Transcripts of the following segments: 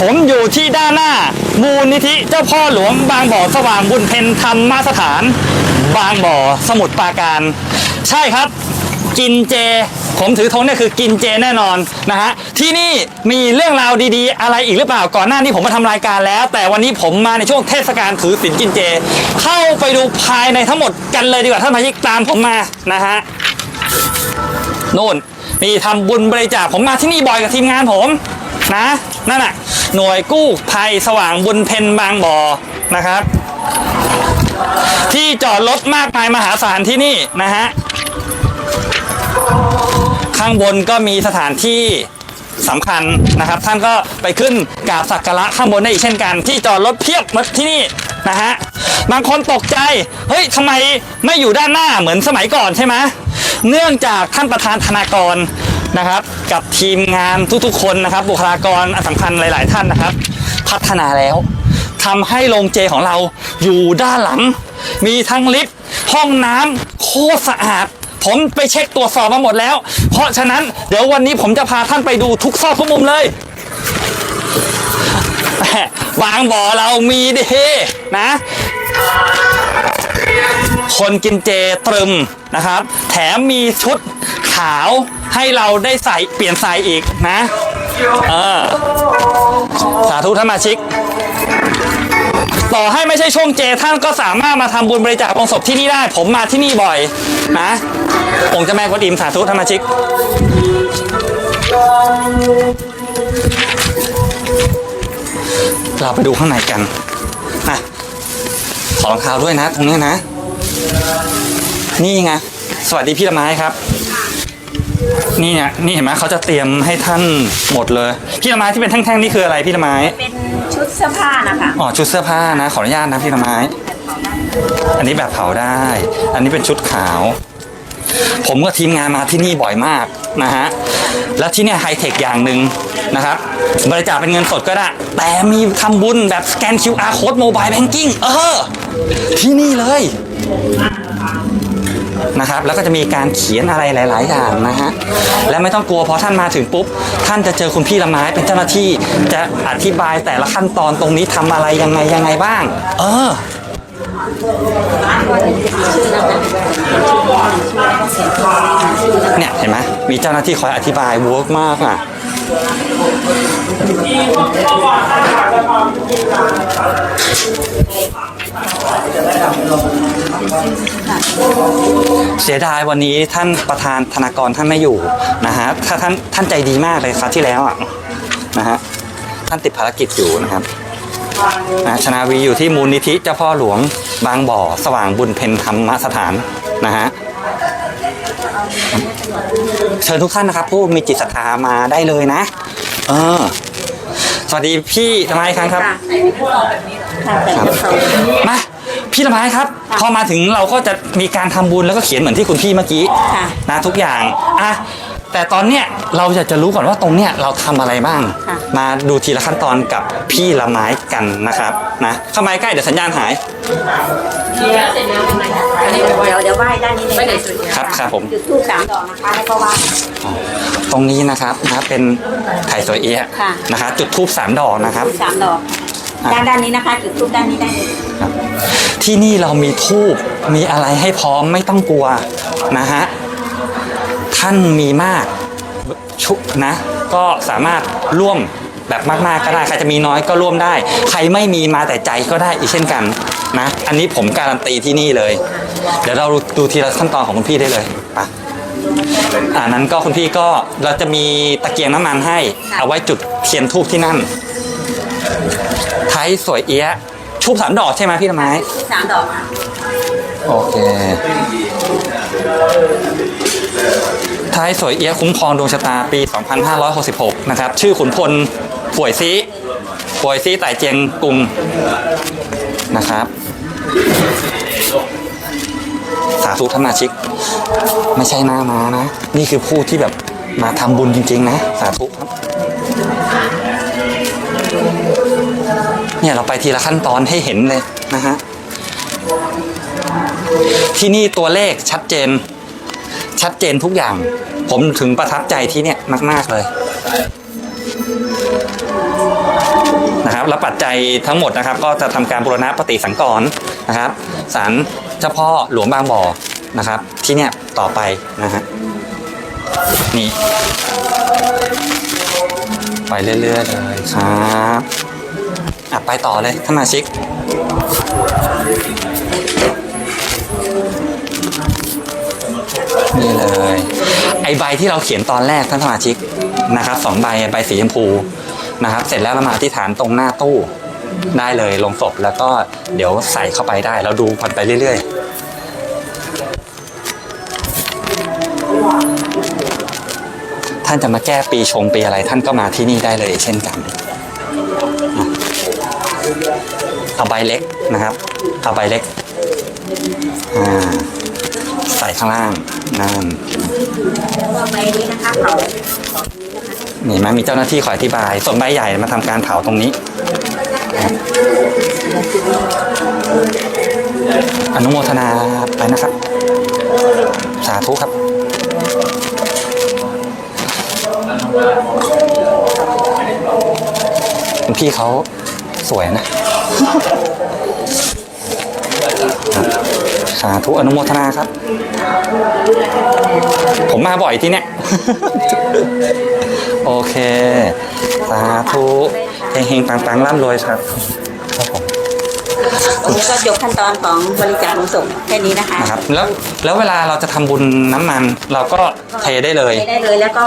ผมอยู่ที่ด้านหน้า มูลนิธิเจ้าพ่อหลวงบางบ่อสว่างบุญเพ็ญธรรมมาสถาน บางบ่อสมุทรปราการ ใช่ครับ กินเจ ผมถือธงเนี่ยคือกินเจแน่นอนนะฮะที่นี่มีเรื่องราวดีๆ อะไรอีกหรือเปล่าก่อนหน้านี้ผมมาทำรายการแล้ว แต่วันนี้ผมมาในช่วงเทศกาลถือศีลกินเจ เข้าไปดูภายในทั้งหมดกันเลยดีกว่าท่านพายิกตามผมมานะฮะโน่นนี่ทำบุญบริจาคผมมาที่นี่บ่อยกับทีมงานผม นะนั่นน่ะหน่วยกู้ภัยสว่างบุญเพ็ญบางบ่อนะครับ ที่จอดรถมากมายมหาศาลที่นี่นะฮะข้างบนก็มีสถานที่สำคัญนะครับ ท่านก็ไปขึ้นกราบสักการะข้างบนได้อีกเช่นกัน ที่จอดรถเพียบมดที่นี่นะฮะบางคนตกใจ เฮ้ยทำไมไม่อยู่ด้านหน้าเหมือนสมัยก่อนใช่ไหมเนื่องจากท่านประธานธนากร นะครับ กับทีมงานทุกๆคนนะครับ บุคลากรอันสำคัญหลาย ๆ ท่านนะครับ พัฒนาแล้วทำให้โรงเจของเราอยู่ด้านหลัง มีทั้งลิฟต์ห้องน้ำโคตรสะอาดผมไปเช็คตรวจสอบมาหมดแล้ว เพราะฉะนั้นเดี๋ยววันนี้ผมจะพาท่านไปดูทุกซอกทุกมุมเลยบางบ่อเรามีเดนะ คนกินเจตรึมนะครับ แถมมีชุดขาวให้เราได้ใส่เปลี่ยนใส่อีกนะเออสาธุท่านมาชิก ต่อให้ไม่ใช่ช่วงเจท่านก็สามารถมาทำบุญบริจาคลงศพที่นี่ได้ ผมมาที่นี่บ่อยนะองค์เจ้าแม่กวนอิมสาธุธรรมชิกเราไปดูข้างในกัน รองเท้าด้วยนะ ตรงนี้นะ นี่ไงสวัสดีพี่ละไม้ครับ นี่เนี่ยนี่เห็นไหมเขาจะเตรียมให้ท่านหมดเลย พี่ละไม้ที่เป็นแท่งๆนี่คืออะไรพี่ละไม้เป็นชุดเสื้อผ้านะคะอ๋อชุดเสื้อผ้านะ ขออนุญาตนะพี่ละไม้ อันนี้แบบเผาได้ อันนี้เป็นชุดขาว ผมกับทีมงานมาที่นี่บ่อยมากนะฮะ แล้วที่เนี่ยไฮเทคอย่างหนึ่งนะครับ บริจาคเป็นเงินสดก็ได้ แต่มีทำบุญแบบสแกน QR code mobile banking เออ ที่นี่เลยนะครับแล้วก็จะมีการเขียนอะไรหลาย ๆ อย่างนะฮะและไม่ต้องกลัวพราะท่านมาถึงปุ๊บ ท่านจะเจอคุณพี่ละไม้เป็นเจ้าหน้าที่จะอธิบายแต่ละขั้นตอนตรงนี้ทำอะไรยังไงยังไงบ้าง เออ เนี่ยเห็นไหมมีเจ้าหน้าที่คอยอธิบายเวิร์กมากอะเสียดายวันนี้ท่านประธานธนากรท่านไม่อยู่นะฮะถ้าท่านท่านใจดีมากเลยคราวที่แล้วอะนะฮะท่านติดภารกิจอยู่นะครับ นะชนาวีอยู่ที่มูลนิธิเจ้าพ่อหลวงบางบ่อ สว่างบุญเพ็ญธรรมสถานนะฮะเชิญทุกท่านนะครับ ผู้มีจิตศรัทธามาได้เลยนะ เออ สวัสดีพี่ทำไมครั้งครับค่ะค่ะแต่ครับกระเป๋ามาพี่ละไม้ครับ พอมาถึงเราก็จะมีการทำบุญแล้วก็เขียนเหมือนที่คุณพี่เมื่อกี้ค่ะนะทุกอย่างอะ แต่ตอนเนี้ยเราอยากจะรู้ก่อนว่าตรงเนี้ยเราทำอะไรบ้าง ค่ะ มาดูทีละขั้นตอนกับพี่ละไม้กันนะครับนะเข้ามาใกล้เดี๋ยวสัญญาณหายเดี๋ยวเดี๋ยวไหว้ด้านนี้เลยครับครับผม จุดทูบสามดอกนะคะแล้วก็ไหว้ตรงนี้นะครับนะเป็นไถ่สวยเอี้ยะค่ะ นะคะจุดทูบสามดอกนะครับ ทูบสามดอกอะด้านด้านนี้นะคะ จุดทูบด้านนี้ได้เลยครับที่นี่เรามีทูบมีอะไรให้พร้อมไม่ต้องกลัวนะฮะ ท่านมีมากชุนะ ก็สามารถร่วมแบบมากๆก็ได้ใครจะมีน้อยก็ร่วมได้ ใครไม่มีมาแต่ใจก็ได้อีกเช่นกันนะ อันนี้ผมการันตีที่นี่เลย เดี๋ยวเราดูทีละขั้นตอนของคุณพี่ได้เลยไปอ่านั้นก็คุณพี่ก็เราจะมีตะเกียงน้ำมันให้ เอาไว้จุดเทียนทูบที่นั่นไทยสวยเอี้ยะชูบสามดอกใช่ไหมพี่ละไม้ทูบสามดอกค่ะโอเค ไทยสวยเอี้ยะคุ้มครองดวงชะตาปี 2566 นะครับ ชื่อขุนพลป่วยซีป่วยซีไต่เจียงกรุงนะครับ สาธุท่านนาชิก ไม่ใช่หน้ามานะ นี่คือผู้ที่แบบมาทำบุญจริง ๆ นะ สาธุครับเนี่ยเราไปทีละขั้นตอนให้เห็นเลยนะฮะที่นี่ตัวเลขชัดเจน ชัดเจนทุกอย่าง ผมถึงประทับใจที่เนี่ยมาก ๆ เลยนะครับและปัจจัยทั้งหมดนะครับ ก็จะทำการบูรณะปฏิสังกรณ์นะครับศาลเจ้าพ่อหลวงบางบ่อนะครับ ที่เนี่ยต่อไปนะฮะนี่ไปเรื่อยๆเลยครับอะไปต่อเลยท่านมาชิก นี่เลย ไอใบที่เราเขียนตอนแรกท่านสมาชิกนะครับสองใบใบสีชมพูนะครับ เสร็จแล้วเรามาอธิษฐานตรงหน้าตู้ได้เลยลงศพแล้วก็เดี๋ยวใส่เข้าไปได้ เราดูมันไปเรื่อยๆ ท่านจะมาแก้ปีชงปีอะไร ท่านก็มาที่นี่ได้เลยเช่นกันเอาใบเล็กนะครับเอาใบเล็กอ่า ใส่ข้างล่างนั่นนี่มันมีเจ้าหน้าที่คอยอธิบาย ส่วนใบใหญ่มาทำการเผาตรงนี้ อนุโมทนาไปนะครับ สาธุครับคุณพี่เขาสวยนะ สาธุอนุโมทนาครับ ผมมาบ่อยที่เนี่ยโอเค สาธุเฮงๆปังๆร่ำรวยครับครับผมตรงนี้ก็จบขั้นตอนของบริจาคของศพแค่นี้นะคะนะครับ แล้วแล้วเวลาเราจะทำบุญน้ำมัน เราก็เทได้เลย ใช้ได้เลยแล้วก็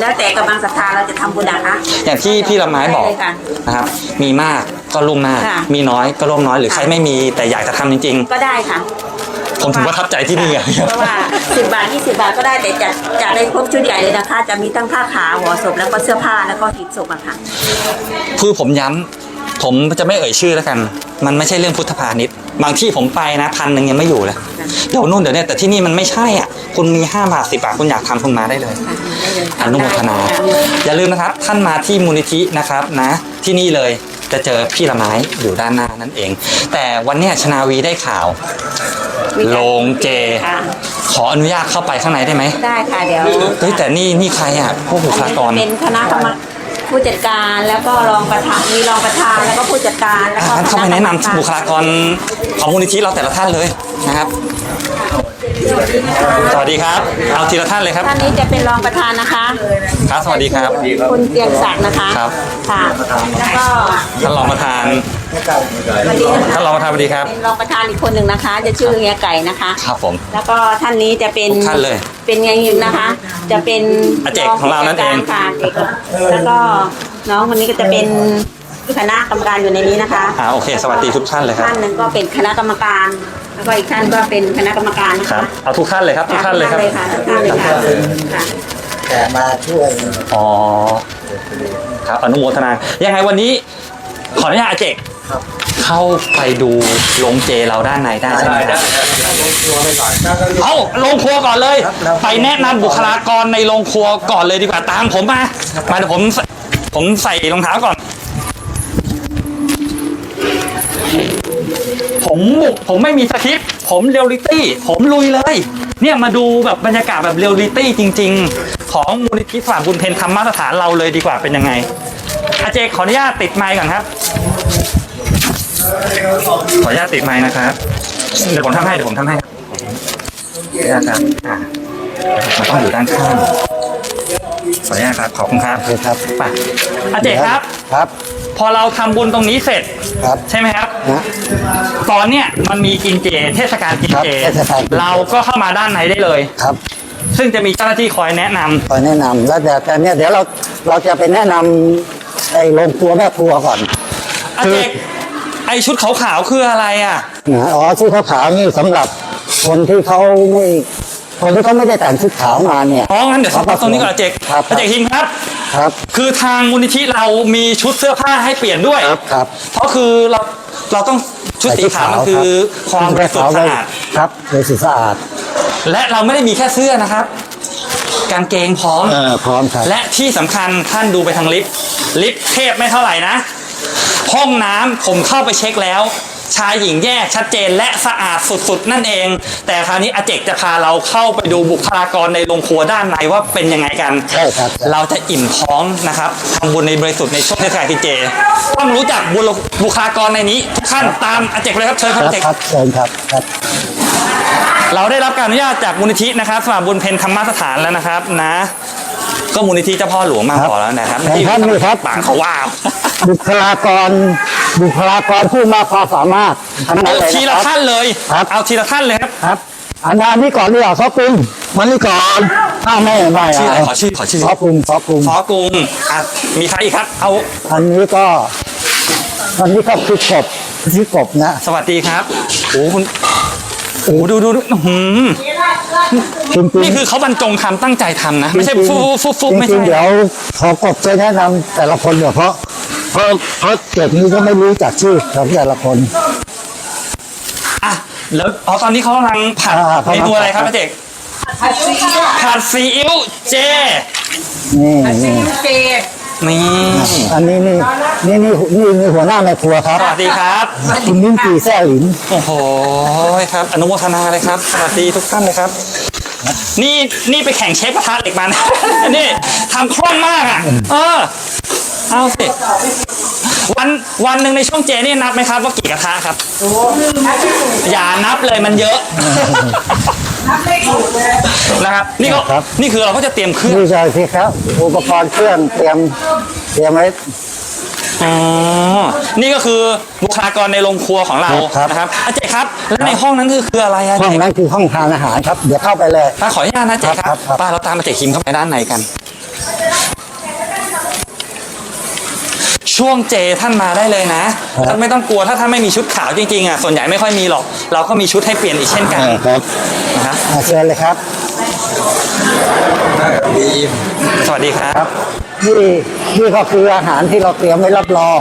แล้วแต่กำลังศรัทธาเราจะทำบุญนะคะอย่างที่พี่ละไม้บอกได้เลยค่ะ นะครับ มีมาก ก็ร่วมมากค่ะ มีน้อยก็ร่วมน้อยหรือใครไม่มีแต่อยากจะทำจริง ก็ได้ค่ะ ๆ ผมถึงประทับใจที่นี่อะ เพราะว่า 10 บาท 20 บาทก็ได้แต่จะจะได้ครบชุดใหญ่เลยนะคะ จะมีตั้งผ้าขาวหัวศพแล้วก็เสื้อผ้าแล้วก็หีบศพอะค่ะ คือผมย้ำ ผมจะไม่เอ่ยชื่อแล้วกัน มันไม่ใช่เรื่องพุทธพาณิชย์ บางที่ผมไปนะพันหนึ่งยังไม่อยู่เลย เดี๋ยวนู่นเดี๋ยวเนี่ยแต่ที่นี่มันไม่ใช่อะ คุณมีห้าบาทสิบาทคุณอยากทำคุณมาได้เลยค่ะได้เลยอนุโมทนา อย่าลืมนะครับ ท่านมาที่มูลนิธินะครับนะ ที่นี่เลยจะเจอพี่ละไม้อยู่ด้านหน้านั่นเอง แต่วันเนี้ยชนาวีได้ข่าวโรงเจค่ะขออนุญาตเข้าไปข้างในได้ไหมได้ค่ะเดี๋ยวเฮ้ยแต่นี่นี่ใครอะพวกบุคลากรเป็นคณะกรรมการ ผู้จัดการแล้วก็รองประธานมีรองประธานแล้วก็ผู้จัดการแล้วอะก็งั้นเข้าไปแนะนำบุคลากรของมูลนิธิเราแต่ละท่านเลยนะครับ สวัสดีครับ เอาทีละท่านเลยครับ ท่านนี้จะเป็นรองประธานนะคะ ครับ สวัสดีครับ คุณเกรียงศักดิ์นะคะครับ ค่ะ แล้วก็ท่านรองประธาน วันนี้นะคะท่านรองประธานสวัสดีครับ เป็นรองประธานอีกคนหนึ่งนะคะ จะชื่อเฮียไก่นะคะ ครับผม แล้วก็ท่านนี้จะเป็นทุกท่านเลยเป็นไงนะคะ จะเป็นอาเจกของเรานั่นเองค่ะเอกแล้วก็น้องคนนี้ก็จะเป็นคณะกรรมการอยู่ในนี้นะคะอ่าโอเคสวัสดีทุกท่านเลยครับ ท่านหนึ่งก็เป็นคณะกรรมการ แล้วก็อีกท่านก็เป็นคณะกรรมการนะครัคะบเอาทุกท่านเลยครับทุกท่านเลยครับค่ะทุกท่านเลยค่ะค่ะ แต่มาช่วยอ๋อครับอนุโมทนายังไงวันนี้ ขออนุญาตอาเจกครับ เข้าไปดูโรงเจเราด้านในได้ใช่ไหมครับตัวไปก่อนเอาโรงครัวก่อนเลย ครับแล้วไปแนะนำบุคลากรในโรงครัวก่อนเลยดีกว่าตามผมมามาเดี๋ยวผมใส่ผมใส่รองเท้าก่อน ผมบุกผมไม่มีสคริปต์ผมเรียลลิตี้ ผมลุยเลย เนี่ยมาดูแบบบรรยากาศแบบเรียลลิตี้จริง ๆ ของมูลนิธิสว่างบุญเพนธรรมมาตรฐานเราเลยดีกว่าเป็นยังไงอาเจขออนุญาตติดไมค์ก่อนครับ ขออนุญาตติดไมค์นะครับ เดี๋ยวผมทำให้ เดี๋ยวผมทำให้ครับขออนุญาตครับอ่ามันต้องอยู่ด้านข้างขออนุญาตครับ ขอบคุณครับครับไปอาเจครับ ครับ พอเราทำบุญตรงนี้เสร็จ ครับ ใช่ไหมครับ นะ ตอนเนี้ยมันมีกินเจ เทศกาลกินเจ ครับเทศกาลกินเจ เราก็เข้ามาด้านในได้เลย ครับซึ่งจะมีเจ้าหน้าที่คอยแนะนำคอยแนะนำแล้วแต่แต่เนี่ยเดี๋ยวเราเราจะไปแนะนำไอ้โรงครัวแม่ครัวก่อน อาเจก ไอชุดขาวๆคืออะไรอะนะอ๋อชุดขาวๆนี่สำหรับคนที่เขาไม่คนที่เขาไม่ได้แต่งชุดขาวมาเนี่ย อ๋องั้นเดี๋ยวสต็อปตรงนี้ก่อนอาเจกครับ อาเจกทิงครับ ครับคือทางมูลนิธิเรามีชุดเสื้อผ้าให้เปลี่ยนด้วยครับครับ เพราะคือเราเราต้องชุดสีขาวมันคือความบริสุทธิ์สะอาด ครับบริสุทธิ์สะอาดและเราไม่ได้มีแค่เสื้อนะครับ กางเกงพร้อม เออพร้อมครับและที่สำคัญท่านดูไปทางลิฟต์ลิฟต์เทพไม่เท่าไหร่นะ ห้องน้ำผมเข้าไปเช็คแล้ว ชายหญิงแยกชัดเจนและสะอาดสุดๆ นั่นเอง แต่คราวนี้อาเจกจะพาเราเข้าไปดูบุคลากรในโรงครัวด้านในว่าเป็นยังไงกันใช่ครับ เราจะอิ่มท้องนะครับทำบุญในบริสุทธิ์ในช่วงเทศกาลกินเจ ต้องรู้จักบุรบุคลากรในนี้ ทุกท่านตามอาเจกเลยครับเชิญคครัรับบอาเจก ครับเชิญครับครับ เราได้รับการอนุญาตจากมูลนิธินะครับสมาบุญเพนธรรมสถานแล้วนะครับนะ ก็มูลนิธิเจ้าพ่อหลวงมาครับขอแล้วนะครับครับที่นี่ครับ ปากเขาว้าว บุคลากร บุคลากรผู้มากความสามารถทั้งนั้เอานเลยทีนะละครับท่านเลยครับ เอาทีละท่านเลยครับครับ อันนี้ก่อนดีกว่าซอปรุงมันนี่ก่อนอ้าวไม่ไม่ชื่ออะไรเาขอชื่อขอชื่อซอปรุงซอปรุงขอกรุงอะมีใครอีกครับ เอาอันนี้ก็อันนี้ก็คือกบคือกบนะสวัสดีครับโอ้คุณโอ้ดูดูดูอื้อหือจริงๆนี่คือเขาบรรจงทำตั้งใจทำนะ ไม่ใช่จริงๆฟุบฟุบฟุบไม่จริใช่งๆเดี๋ยวขอกบจะแนะนำแต่ละคนเดี๋ยวเพราะ เพราะเพราะเก็บนี้ก็ไม่รู้จักชื่อของแต่ละคน อะแล้วอ๋อตอนนี้เขากำลังผัดอ่าเขาเมกำลังนูอะไรครับผัดอาเจกผัดซีอิ๊วเจนี่นี่นี่อันนี้นี่นี่นี่นี่นี่หัวหน้าในครัวครับ สวัสดีครับ คุณมิ้นจีแซ่หลินโอ้โหครับ อนุโมทนาเลยครับ สวัสดีทุกท่านเลยครับ นี่นี่ไปแข่งเชฟกระทะเหล็กมานะนี่ทำคล่องมากอะ เออ เอาสิวันวันหนึ่งในช่วงเจนี่นับไหมครับว่ากี่กระทะครับ อย่านับเลยมันเยอะ นะครับ นี่ก็ครับ นี่คือเราก็จะเตรียมเครื่องนี่ใช่สิครับ อุปกรณ์เครื่องเตรียมเตรียมไว้ อ๋อนี่ก็คือบุคลากรในโรงครัวของเราครับ นะครับอาเจครับแล้วในห้องนั้นคือคืออะไรอาห้เจองนั้นคือห้องทานอาหารครับ เดี๋ยวเข้าไปเลย ป้าขออนุญาตนะเจ๊คครัรับบครับ ป้าเราตามมาเจ๊คิมเข้าไปด้านในกัน ช่วงเจท่านมาได้เลยนะ ท่านไม่ต้องกลัวถ้าท่านไม่มีชุดขาวจริงๆอะส่วนใหญ่ไม่ค่อยมีหรอก เราก็มีชุดให้เปลี่ยนอีกเช่นกันครับนะครับอ่าเชิญเลยครับ สวัสดีครับครับ นี่นี่ก็คืออาหารที่เราเตรียมไว้รับรอง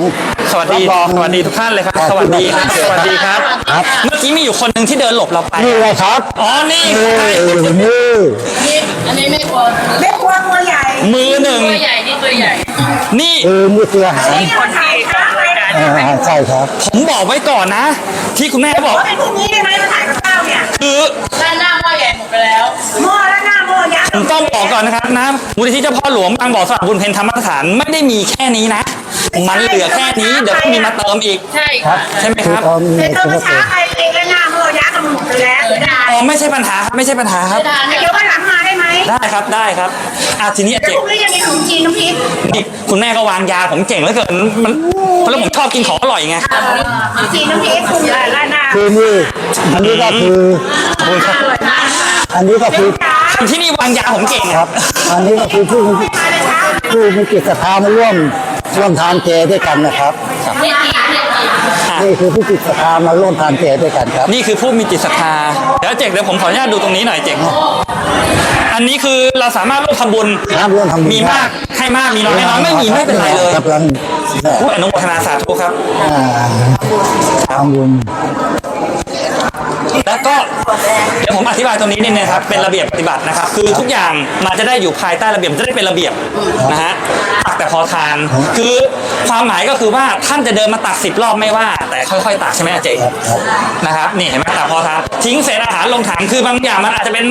สวัสดีรับรอง สวัสดีทุกท่านเลยครับ สวัสดีครับสวัสดีครับ ครับ เมื่อกี้มีอยู่คนหนึ่งที่เดินหลบเราไป นี่เลยครับอ๋อ นี่นี่นี่อันนี้ไม่กลัวแม่ครัวตัวใหญ่มือหนึ่ง ตัวใหญ่นี่ตัวใหญ่นี่ คือนี่คืออาหารคนไทยค่ะอ่าใช่ครับ ผมบอกไว้ก่อนนะ ที่คุณแม่บอกว่าเป็นพวกนี้ได้ไหมมาถ่ายกับข้าวเนี่ยคือ ด้าน หน้าหม้อใหญ่หมดไปแล้ว หม้อแล้วหน้าหม้อยักษ์ผมต้องบอกก่อนนะครับนะมูลนิธิเจ้าพ่อหลวงบางบ่อสระบุญเพนธรรมสถานไม่ได้มีแค่นี้นะ มันเหลือแค่นี้เดี๋ยวต้องมีมาเติมอีก ใช่ครัค่ะบใช่ไหมคืคอรับเขามีแต่ตัวคุณเมื่อสเช้ามบัติไปเองแล้วหน้าหม้อยักษ์ก็หมดไปแล้วเสียดายอ๋อไม่ใช่ปัญหาครับไม่ใช่ปัญหาครับ ทานเนี่ยเดี๋ยววันหลังมา ได้ไหมได้ครับได้ครับอะทีนี้แต่เจ๊พวกนี้ยังมีขนมจีนน้ำพริกนี่คุณแม่ก็วางยาผมเก่งเหลือเกินมันแล้วผมชอบกินของอร่อยไง ขนมจีนน้ำพริกคุณราดหน้าคือนี่อันนี้ก็คือ อร่อยมากค่ะอันนี้ก็คือจ้าที่นี่วางยาผมเก่งคอะรับ อันนี้ก็คือผู้มาเลยเช้าผู้มีจิตศรัทธามาร่วมร่วมทานเจด้วยกันนะครับนี่ทีนี่ทีอะ นี่คือผู้จิตศรัทธามาร่วมทานเจด้วยกันครับ นี่คือผู้มีจิตศรัทธาเดี๋ยวเจ๊กเดี๋ยวผมขออนุญาตดูตรงนี้หน่อยเจ๊กอันนี้คือเราสามารถร่วมทำบุญครับร่วมทำบุญมีมากให้มากมีน้อยให้น้อยไม่มีไม่เป็นไรเลยกำลังผู้อนุโมทนาสาธุครับอ่าทำบุญแล้วก็ เดี๋ยวผมอธิบายตรงนี้นิดนึงครับ เป็นระเบียบปฏิบัตินะครับ คือทุกอย่างมันจะได้อยู่ภายใต้ระเบียบจะได้เป็นระเบียบนะฮะตักแต่พอทาน คือความหมายก็คือว่าท่านจะเดินมาตักสิบรอบไม่ว่า แต่ค่อยๆตักใช่ไหมอาเจ๊นะครับนี่เห็นไหมตักพอทานทิ้งเศษอาหารลงถังคือบางอย่างมันอาจจะเป็น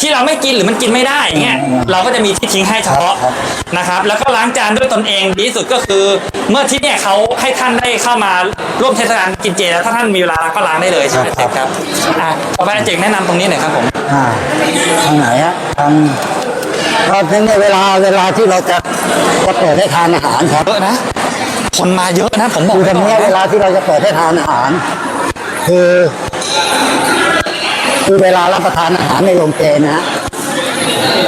ที่เราไม่กินหรือมันกินไม่ได้อย่างเงี้ยเราก็จะมีที่ทิ้งให้เฉพาะนะครับ แล้วก็ล้างจานด้วยตนเองดีที่สุดก็คือ เมื่อที่เนี่ยเขาให้ท่านได้เข้ามาร่วมเทศกาลกินเจแล้วถ้าท่านมีเวลาก็ล้างได้เลยใช่ไหมเจ๊ครับอะต่อไปอาเจกแนะนำตรงนี้หน่อยครับผมอ่าทางไหนฮะทางก็ในเวลาเวลาที่เราจะจะเปิดให้ทานอาหารครับ เยอะนะ คนมาเยอะนะผมบอกคือไว้ตรงก่อนเนี้ยเวนะลาที่เราจะเปิดให้ทานอาหาร คือ คือเวลารับประทานอาหารในโรงเจนะฮะ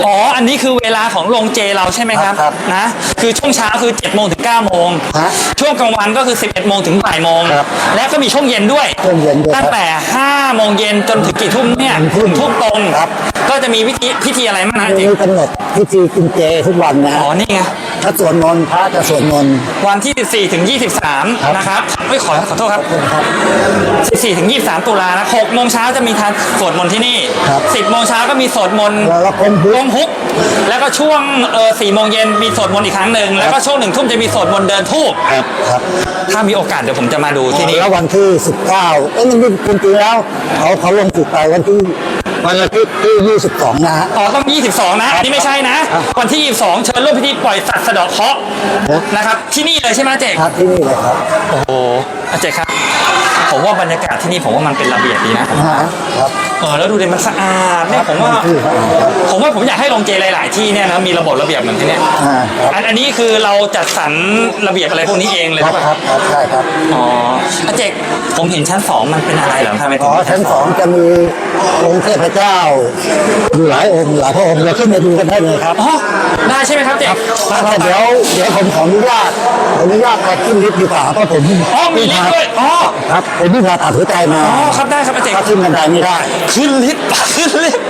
อ๋อ อันนี้คือเวลาของโรงเจเราใช่ไหมครับ ครับนะ คือช่วงเช้าคือ7โมงถึง9โมง ฮะช่วงกลางวันก็คือ 11โมงถึงบ่ายโมง ครับแล้วก็มีช่วงเย็นด้วย ช่วงเย็นด้วยครับตั้งแต่5โมงเย็นจนถึงกี่ทุ่มเนี่ยถึงทุ่มทุ่มตรง ครับ ก็จะมีพิธีพิธีอะไรบ้างนะมีเจ๊กำหนดพิธีกินเจทุกวันนะอ๋ฮะ อ นี่ไง ถ้าสวดมนต์พระจะสวดมนต์ วันที่ 14 ถึง ครับ 23 นะครับเฮ้ยขอขอโทษครับครับ 14 ถึง 23 ตุลานะ6โมงเช้าจะมีทานสวดมนต์ที่นี่ ครับ10 โมงเช้าก็มีสวดมนต์แล้วเราคนพุทลธงฮุก แล้วก็ช่วงเออสี่โมงเย็นมีสวดมนต์อีกครั้งหนึ่ง แล้วก็ช่วงหนึ่งทุ่มจะมีสวดมนต์เดินทูบครับครับถ้ามีโอกาสเดี๋ยวผมจะมาดูที่นี่ แล้ววันที่ 19เอ้ยมันจริงๆแล้วเขาเขาลงจุดไปวันที่ วันอาทิตย์ที่ 22 นะฮะ อ๋อต้อง 22 นะอันนี้ไม่ใช่นะ ครับวันที่ 22 เชิญร่วมพิธีปล่อยสัตว์สะเดาะเคราะห์ครับ นะครับที่นี่เลยใช่ไหมเจกครับที่นี่เลยครับโอ้โหอาเจกครับ ผมว่าบรรยากาศที่นี่ผมว่ามันเป็นระเบียบดีนะ นะฮะครับเออแล้วดูดิมันสะอาดเนี่ยผมว่าที่ครับครับผมว่าผมอยากให้โรงเจหลาย ๆ ที่เนี่ยนะมีระบบระเบียบเหมือนที่เนี่ยอ่าครับอันอันนี้คือเราจัดสรรระเบียบอะไรพวกนี้เองเลยครับหรือเปคล่ารับครับใช่ครับอ๋ออาเจกผมเห็นชั้นสองมันเป็นอะไรเหรอทำไมถึอ๋งอชั้นสองจะมีองค์เทพเจ้าอยู่หลายองค์หลายพระองค์เราขึ้นไปดูกันได้เลยครับอ๋อได้ใช่ไหมครับเจกแต่เดี๋ยวเดี๋ยวผมขออนุญาตขออนุญาตไปขึ้นลิฟต์ดีกว่าเพราะผมอ๋อมีลิฟต์ด้วยอ๋อครับผมเพิ่งผ่าตัดหัวใจมาอ๋อครับได้ครับอาเจก ถ้าขึ้นบันไดไม่ได้ขึ้นลิฟต์ขึ้นลิฟต์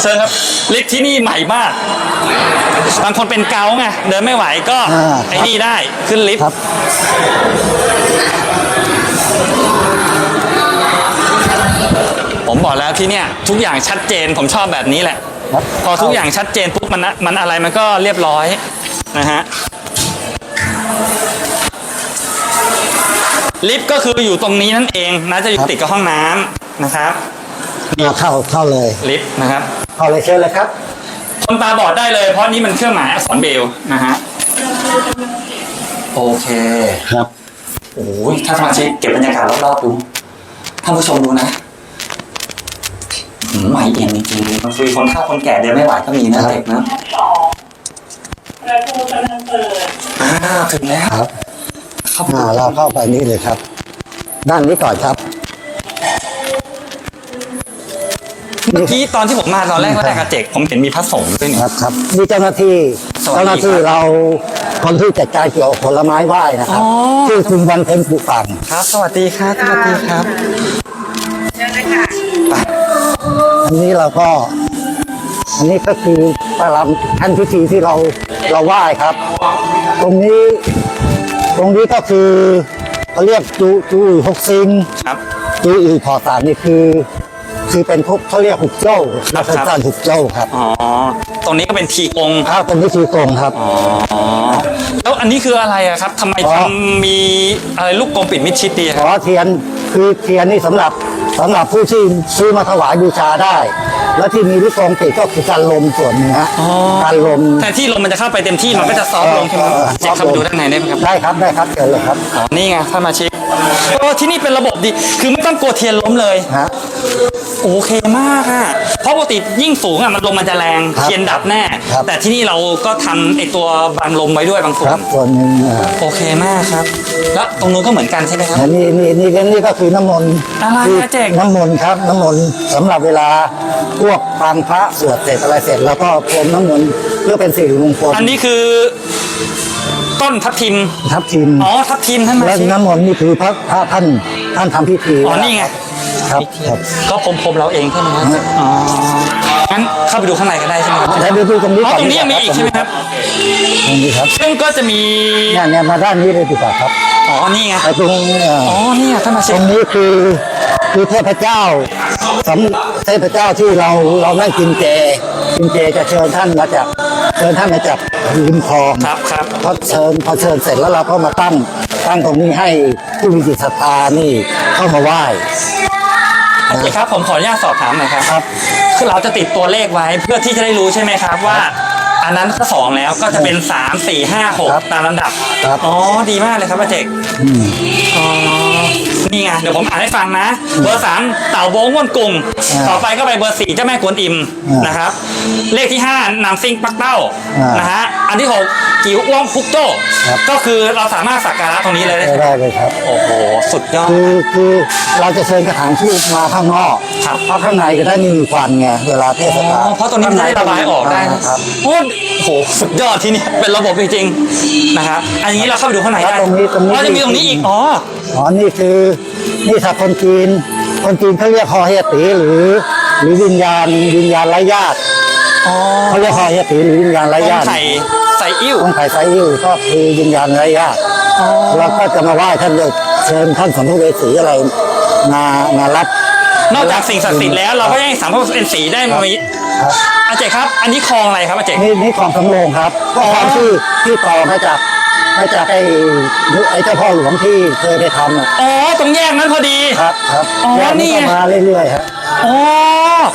เชิญครับลิฟต์ที่นี่ใหม่มาก บางคนเป็นเกาต์ไงเดินไม่ไหวก็อ่าไอ้นี่ได้ขึ้นลิฟต์ครับ ผมบอกแล้วที่เนี่ยทุกอย่างชัดเจนผมชอบแบบนี้แหละ ครับพอทุกอย่างชัดเจนปุ๊บมันนะมันอะไรมันก็เรียบร้อยนะฮะลิฟต์ก็คืออยู่ตรงนี้นั่นเองนะจะอยู่ติดกับห้องน้ำ นะครับมาเข้าเข้าเลยลิฟต์นะครับเข้าเลยเชิญเลยครับ คนตาบอดได้เลยเพราะนี่มันเครื่องหมายอักษรเบรลล์นะฮะโอเคครับโอ้ยถ้าสมาชิกเก็บบรรยากาศรอบๆดูท่านผู้ชมดูนะหืมไหวเอียงจริงๆมันคือคนเฒ่าคนแก่เดินไม่ไหวก็มีนะเด็กนะอ่าถึงแล้วครับ เข้าไปอ่าเราเข้าไปนี่เลยครับ ด้านนี้ก่อนครับ เมื่อกี้ตอนที่ผมมาตอนแรกแรกอะเจกผมเห็นมีพระสงฆ์ด้วยคนี่รับครับนี่เจ้าหน้าที่สวัสดีเจ้าหน้าที่ครับเราคนที่จัดการเกี่ยวกับผลไม้ไหว้นะครับอ๋อชื่อคุณวันเพ็ญปุปังครับ สวัสดีครับสวัสดีครับอันนี้เราก็ อันนี้ก็คือประลำท่านพิธีที่เราเราไหว้ครับ ตรงนี้ ตรงนี้ก็คือเขาเรียกจูจูอีหกซิง ครับ จูอีพอสามนี่คือ คือเป็นพวกเขาเรียกหุกโจ้เราเป็นการหุกโจ้ครับอ๋อตรงนี้ก็เป็นทีกงข้าวตรงนี้คือกรงครับอ๋อแล้วอันนี้คืออะไรอะครับทำไมอ๋อทำมีอะไรลูกกลมปิดมิดชิดดีขอเทียนคือเทียนนี่สำหรับสำหรับผู้ที่ซื้อมาถวายบูชาได้ และที่มีลูกกรงติดก็คือการลมส่วนหนึงฮะการลม แต่ที่ลมมันจะเข้าไปเต็มที่มันก็จะซอฟต์ลงใช่ไหมเออเจ๊เข้าไปดูด้านในได้ไหมครับ ได้ครับได้ครับเชิญเลยครับอ๋อ นี่ไงถ้ามาชิกโอ้ที่นี่เป็นระบบดี คือไม่ต้องกลัวเทียนล้มเลย ฮะ โอเคมากอะเพราะปกติยิ่งสูงอะมันลมมันจะแรงครับเทียนดับแน่ ครับ แต่ที่นี่เราก็ทำไอตัวบังลมไว้ด้วยบางส่วครันบส่วนหนึ่งอ่าโอเคมากครับ แล้วตรงนู้นก็เหมือนกันใช่ไหมครับ อันนี้นี่นี่นี่ก็คือน้ำมนต์อะไรที่อะเจ๋ง น้ำมนต์ครับน้ำมนต์สำหรับเวลาพวกฟังพระสวดเสร็จอะไรเสร็จ แล้วก็พรมน้ำมนต์เพื่อเป็นสิริมงคลอันนี้คือ ต้นทับทิม ทับทิมอ๋อ ทับทิมท่านมาและชิกน้ำมนต์นี่คือพระพระท่านท่านทำพิธีอ๋อ นี่ไง ครับครับก็พรมพรมเราเองใช่ไหมครับฮะอ๋องั้นเข้าไปดูข้างในก็ได้ใช่ไหมครับแล้วดูตรงนี้อ๋อก่อนตรงนี้ยังมีอีกใช่ไหมครับ ตรงนี้ครับซึ่งก็จะมี เนี่ยเนี่ยมาด้านนี้เลยดีกว่าครับ อ๋อ นี่ไง ไอ้ตรงเอ่ออ๋อนี่ไงท่านมาตชิรกงนี้คือ คือเทพเจ้าสำเทพเจ้าที่เราเราไม่กินเจกินเจจะเชิญท่านมาจากเชิญท่านมาจากริมคลองครับครับพอเชิญพอเชิญเสร็จแล้วเราก็มาตั้งตั้งตรงนี้ให้ผู้มีจิตศรัทธานี่เข้ามาไหว้โอเคครับผมขออนุญาตสอบถามหน่อยครับ ครับ คือเราจะติดตัวเลขไว้เพื่อที่จะได้รู้ใช่ไหมครับว่า อันนั้นก็สองแล้วก็จะเป็นสามสี่ห้าหกครับตามลำดับครับ อ๋อดีมากเลยครับอาเจกอืมอ๋อนี่ไงเดี๋ยวผมอ่านให้ฟังนะ เบอร์สามเต่าโบงว่วนกุงอ่าต่อไปก็ไปเบอร์สี่เจ้าแม่กวนอิมอ่านนะครับ เลขที่ห้านำซิงปักเต้าอ่านนะฮะอันที่หกจิ๋วอ้วงพุกโจ้ครับ ก็คือเราสามารถสักการะตรงนี้เลยได้ได้ได้เลยครับ โอ้โหสุดยอด คือคือเราจะเชิญกระถางทูบมาข้างนอกครับ เพราะข้างในจะได้ไม่มีควันไงเวลาเทศอ๋กาลอเพราะตัวนี้มันจะได้ระบายออกได้นะครับ โอ้โหสุดยอดที่นี่เป็นระบบจริงๆนะครับอันนี้เราเข้าไปดูข้างในได้แล้วตรงนี้ตรงนี้ อ๋อจะมีตรงนี้อีกอ๋ออ๋อ นี่คือ นี่ถ้าคนจีน คนจีนเขาเรียกคอเฮียตีหรือ หรือวิญญาณวิญญาณไร้ญาติอ๋อเขาเรียกคอเฮียตีหรือวิญญาณไร้ต้ญานติไข่ใส่อิ่ว องค์ไข่ไซอิ้วก็คือวิญญาณไร้ญาติเราก็จะมาไหว้ท่านเลยเชิญท่านสัมภเวสีอะไรมามารับนอกจากสิ่งศักดิ์สิทธิ์แล้วเราก็ยังสามารถเป็นสีได้มามี ครับ อาเจกครับ อันนี้คลองอะไรครับอาเจกนี่นี่ของสำโรงครับก็ความที่ที่ต่อมาจากมาจากไอ้ไอ้เจ้าพ่อหลวงที่เคยได้ทำอะอ๋อตรงแยกนั้นพอดี ครับครับอ๋อแล้วนี่ ก็ไงมาเรื่อยๆฮะอ๋อ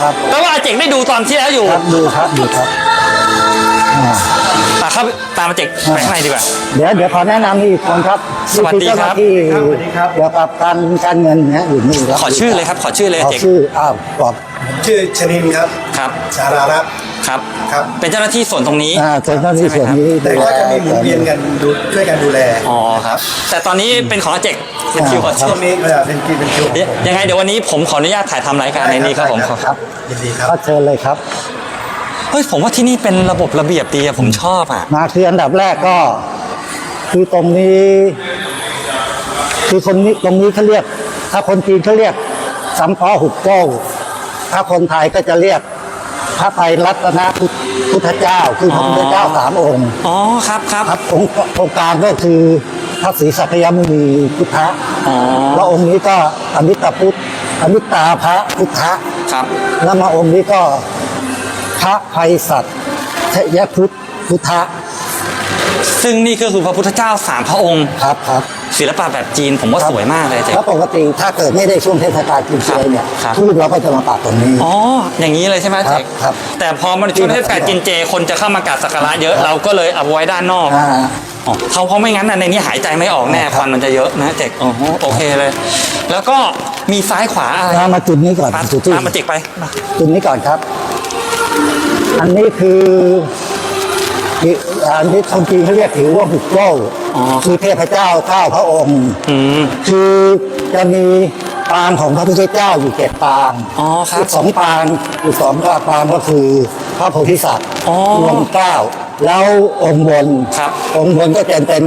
ครับ แปลว่าอาเจกได้ดูตอนที่แล้วอยู่ครับดูครับดูครับอ่า ตาเข้าไปตามอาเจกไปข้างในดีกว่า เดี๋ยวเดี๋ยวขอแนะนำนี่อีกคนครับสวัสดีครับ นี่อเจ้าหน้าที่เกี่ยวกับการการเงินนะอยู่นี่ครับขอชื่อเลยครับ ขอชื่อเลยอาขอเจกชื่ออ้าวบอก ชื่อชนินครับครับสารารัตน์ครับ ครับ เป็นเจ้าหน้าที่ส่วนตรงนี้ อ่าส่วนเจ้าหน้าที่ส่วนนี้แต่ก็จะมีหมุนเวียนกันดูช่วยกันดูแลอ๋อครับ แต่ตอนนี้เป็นของอาเจกเป็นคิวขอช่ชื่วองนี้ก็จะเป็นกีเป็นคิวของผมยังไงเดี๋ยววันนี้ผมขออนุญาตถ่ายทำรายการในนี้ครับผมได้ครับยินดีครับ ก็เชิญเลยครับ เฮ้ยผมว่าที่นี่เป็นระบบระเบียบดีอะผมชอบอะมาคืออันดับแรกก็ คือตรงนี้ คือคนนี้ตรงนี้เขาเรียก ถ้าคนจีนเขาเรียกสัมพอหุกโจ้ ถ้าคนไทยก็จะเรียกพระไตรรัตนพุทธเจ้า คือพระพุทธเจ้าสามองค์อ๋อครับครับครับองค์องค์กลางก็คือพระศรีสักยมุนีพุทธะอ๋อแล้วองค์นี้ก็อมิตาพุทธอมิตาพระพุทธะครับแล้วมาองค์นี้ก็พระไพศาลชยพุทธพุทธะซึ่งนี่ก็คือพระพุทธเจ้าสามพระองค์ครับครับ ศิลปะแบบจีนผมว่าสวยมากเลยเจ๊แล้วปกติถ้าเกิดไม่ได้ช่วงเทศกาลกินเจเนี่ยครับ ทูตเราก็จะมาปากตรงนี้ อ๋อ อย่างนี้เลยใช่ไหมครัเจ๊บครับแต่พอมันช่วงเทศกาลกินเจคนจะเข้ามากราบสักการะเยอะเราก็เลยเอาไว้ด้านนอกอ่า อ๋อเขาเพราะไม่งั้นน่ะในนี้หายใจไม่ออกแน่ครับควันมันจะเยอะนะเจ๊โอ้โหโอเคเลย แล้วก็มีซ้ายขวาอะไรตามมาจุดนี้ก่อนตามจุดที่ตามมาเจ๊กไป จุดนี้ก่อนครับ อันนี้คือ คืออันนี้คนจีนเขาเรียกถือว่าหุกโจ้อ๋อ คือเทพเจ้าเก้าพระองค์ อืม คือจะมีปางของพระพุทธเจ้าอยู่เจ็ดปางอ๋อครับกสองปางอีกสองปางก็คือพระโพธิสัตว์อ๋อรวมเก้าแล้วองค์บนครับ องค์บนก็จะเป็น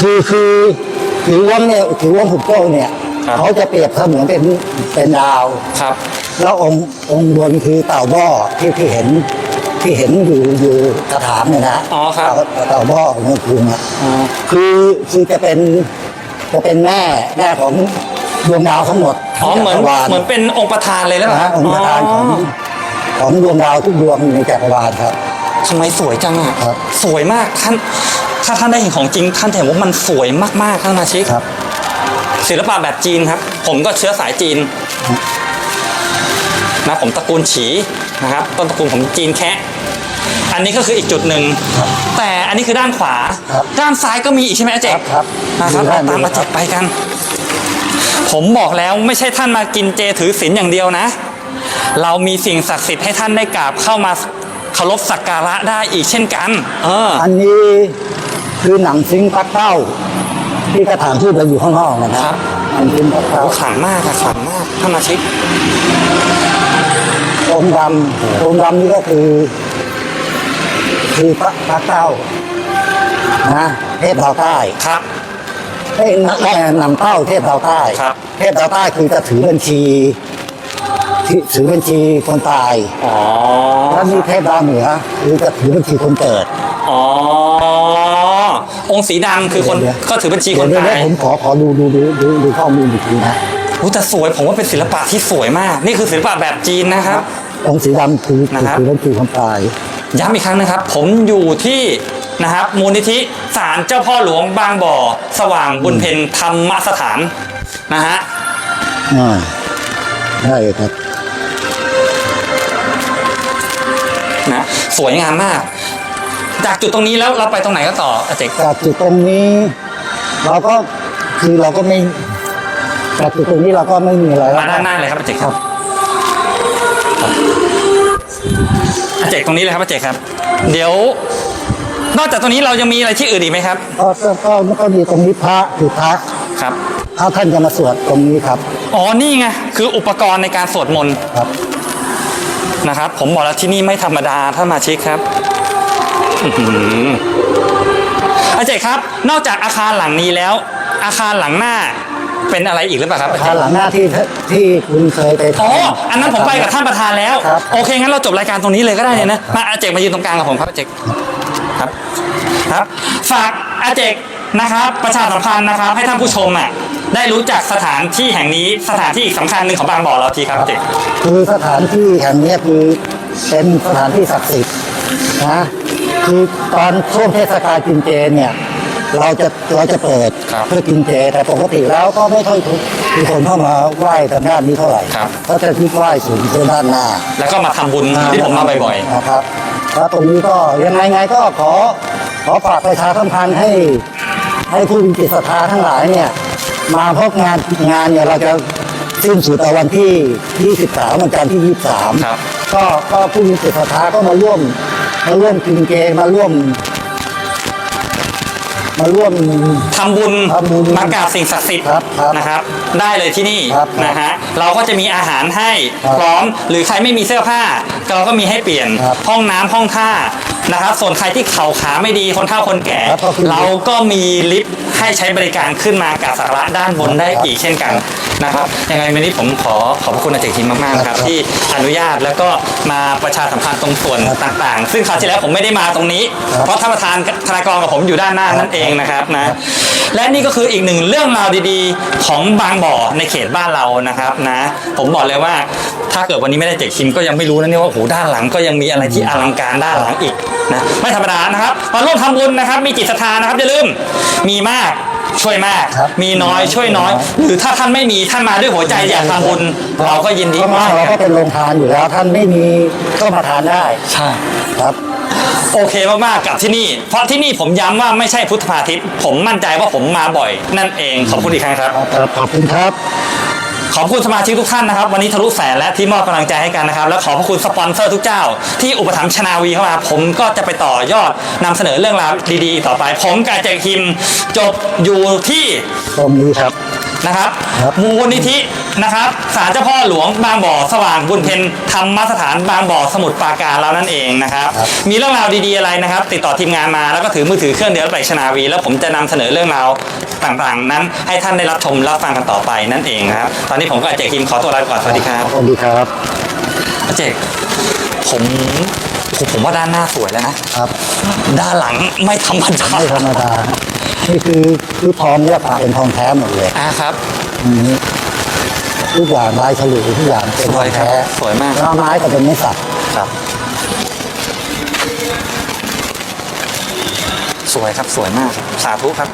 คือคือถือว่าเนี่ยถือว่าหุกโจ้เนี่ยครับ เขาจะเปรียบเสมือนเป็นเป็นดาว ครับ แล้วองค์องค์บนคือเต่าบ่อที่ที่เห็น ที่เห็นอยู่อยู่กระถางเนี่ยนะอ๋อครับ เต่าเต่าบ่อของคุณนะอ๋อคือคือจะเป็นจะเป็นแม่แม่ของดวงดาวทั้งหมดอ๋อเหมือนจักรวาลเหมือนเป็นองค์ประธานเลยหรือเปนะล่าฮะองค์ประธานของของดวงดาวทุกดวงในจักรวาลครับ ทำไมสวยจังอะครับ สวยมากท่านถ้าท่านได้เห็นของจริง ท่านจะเห็นว่ามันสวยมากๆท่านมาชิกครับ ศิลปะแบบจีนครับ ผมก็เชื้อสายจีนนะผมตระกูลฉี นะครับต้นตระกูลผมจีนแคะอันนี้ก็คืออีกจุดหนึ่งครับแต่อันนี้คือด้านขวาครับด้านซ้ายก็มีอีกใช่ไหมอาเจกครับครับนะครับมีด้านตามนี้มาครัเจ็บกไปกัน ผมบอกแล้วไม่ใช่ท่านมากินเจถือศีลอย่างเดียวนะ เรามีสิ่งศักดิ์สิทธิ์ให้ท่านได้กราบเข้ามาเคารพสักการะได้อีกเช่นกันเอออันนี้คือหนังซิงปักเต้าที่กระถางทูบเราอยู่ข้างนอกนะคครัรับบหนังซิงปักเต้าโอ้ขลังมากอะขลังมากท่านมาชิ กองค์ดำองค์ดำนี่ก็คือ คือพระพระเต้านะเทพดาวใต้ครับเอ้ยนแม่นำเต้าเทพดาวใต้ครับ เทพดาวใต้คือจะถือบัญชีที่ถือบัญชีคนตายอ๋อแล้วมีเทพดาวเหนือคือจะถือบัญชีคนเกิดอ๋อองค์สีดำคือคนเดี๋ยวก็ถือบัญชีคนเดี๋ยวตาเดี๋ยวยผมขอขอดูดูดูดูดูข้อมูลอีกทีนะ รู้แต่สวยผมว่าเป็นศิลปะที่สวยมาก นี่คือศิลปะแบบจีนนะครับ องค์สีดำคือนะครับถือบัญชีคนตาย ย้ำอีกครั้งนะครับ ผมอยู่ที่นะครับมูลนิธิศาลเจ้าพ่อหลวงบางบ่อ สว่างบุญเพ็ญธรรมสถานนะฮะอ่าได้ครับ นะสวยงามมาก จากจุดตรงนี้แล้วเราไปตรงไหนก็ต่ออาเจกจากจุดตรงนี้ เราก็คือเราก็ไม่ จากจุดตรงนี้เราก็ไม่มีอะไรแล้วมาด้านหน้าเลยครับอาเจกครับอาเจกตรงนี้เลยครับอาเจกครับ เดี๋ยว นอกจากตรงนี้เรายังมีอะไรที่อื่นอีกไหมครับก็ก็ก็ก็มีตรงนี้พระคือพระครับถ้าท่านจะมาสวดตรงนี้ครับอ๋อนี่ไงคืออุปกรณ์ในการสวดมนต์ครับนะครับ ผมบอกแล้วที่นี่ไม่ธรรมดาท่านมาชิกครับอาเจกครับ นอกจากอาคารหลังนี้แล้ว อาคารหลังหน้า เป็นอะไรอีกหรือเปล่าครับอาเจทางกหลังหน้าที่ที่คุณเคยไปทำ อ๋ออันนั้นผมไปกับท่านประธานแล้ว ครับ โอเคงั้นเราจบรายการตรงนี้เลยก็ได้เลยนะ มาอาเจกมายืนตรงกลางกับผมครับอาเจกครับ ครับ ฝากอาเจกนะครับ ประชาสัมพันธ์นะครับ ให้ท่านผู้ชมอะได้รู้จักสถานที่แห่งนี้สถานที่อีกสำคัญหนึ่งของบางบ่อเราทีครับอาเจก คือสถานที่แห่งเนี้ยคือเป็นสถานที่ศักดิ์สิทธิ์นะคือตอนช่วงเทศกาลกินเจเนี่ย เราจะเราจะเปิดครับเพื่อกินเจแต่ปกติแล้วก็ไม่ค่อยมีคนเข้ามาไหว้ทางด้านนี้เท่าไหร่ครับ ก็จะที่ไหว้สูงที่ด้านหน้าแล้วก็มาทำบุญที่ผมมาบ่อยนะครับแล้วตรงนี้ก็ยังไงไงก็ขอขอฝากประชาสัมพันธ์ให้ ให้ผู้มีจิตศรัทธาทั้งหลายเนี่ยมาพบงานงานเนี่ยเราจะสิ้นสุดในวันที่ 23วันจันทร์ที่23ครับก็ก็ผู้มีจิตศรัทธาก็มาร่วมมาร่วมกินเจมาร่วม มาร่วมๆทำบุญทำบุญมากราบสิ่งศักดิ์สิทธิ์ครับครับนะครับ ได้เลยที่นี่ครับนะฮะเราก็จะมีอาหารให้ครับพร้อม หรือใครไม่มีเสื้อผ้า เราก็มีให้เปลี่ยน ครับห้องน้ำห้องท่า นะครับ ส่วนใครที่เข่าขาไม่ดีคนเฒ่าคนแก่ ครับก็คือเราก็มีลิฟต์ให้ใช้บริการขึ้นมากราบสักการะด้านบนได้อีกเช่นกันนะครับยังไงวันนี้ผมขอขอบพระคุณอาจารย์ทีมมากๆนะครับ ครับที่อนุญาตแล้วก็มาประชาสัมพันธ์ตรงส่วนครับต่างๆ ซึ่งคราวที่แล้วผมไม่ได้มาตรงนี้ ครับเพราะท่านประธานธนากรกับผมอยู่ด้านหน้านั่นเองนะครับนะ และนี่ก็คืออีกหนึ่งเรื่องราวดีๆ ของบางบ่อในเขตบ้านเรานะครับนะ ผมบอกเลยว่าถ้าเกิดวันนี้ไม่ได้เจ็กชิมก็ยังไม่รู้นะเนี่ยว่าโอ้โหด้านหลังก็ยังมีอะไรที่อลังการด้านหลังอีกนะไม่ธรรมดานะครับมาร่วมทำบุญนะครับ มีจิตศรัทธานะครับอย่าลืมมีมากช่วยมากครับมีน้อยช่วยน้อย หรือถ้าท่านไม่มีท่านมาด้วยหัวใจอยากทำบุญเราก็ยินดีเพราะว่าเราก็เป็นโรงทานอยู่แล้วท่านไม่มีก็มาทานได้ ใช่ครับ โอเคมากๆกับที่นี่ เพราะที่นี่ผมย้ำว่าไม่ใช่พุทธภาทิตย์ผมมั่นใจว่าผมมาบ่อย นั่นเองขอบคุณอีกครั้งครับ ครับขอบคุณครับ ขอบคุณสมาชิกทุกท่านนะครับ วันนี้ทะลุแสนและที่มอบกำลังใจให้กันนะครับ และขอบพระคุณสปอนเซอร์ทุกเจ้า ที่อุปถัมภ์ชนาวีเข้ามา ผมก็จะไปต่อยอดนำเสนอเรื่องราวดีๆ ต่อไป ผมกาเจกฮิมจบอยู่ที่ ตรงนี้ครับ นะครับครับมูลนิธินะครับศาลเจ้าพ่อหลวงบางบ่อสว่างบุญเพ็ญธรรมสถานบางบ่อสมุทรปราการเรานั่นเองนะครับ มีเรื่องราวดีๆอะไรนะครับ ติดต่อทีมงานมาแล้วก็ถือมือถือเครื่องเดียวไปชนาวี แล้วผมจะนำเสนอเรื่องราวต่างๆ นั้น ให้ท่านได้รับชมรับฟังกันต่อไปนั่นเองนะครับตอนนี้ผมก็อาเจกฮิมขอตัวลาไปก่อนสวัสดีครับสวัสดีครับอาเจกผมผมผมว่าด้านหน้าสวยแล้วนะครับ ด้านหลังไม่ธรรมดาไม่ธรรมดา นี่คือคือทองเนี่ยผ่าเป็นทองแท้หมดเลยอ่าครับอันนี้ทุกอย่างลายฉลุทุกอย่างเป็นทองแท้สวยครับสวยมากแล้วไม้ก็เป็นไม้สักครับ สวยครับสวยมากสาธุครับ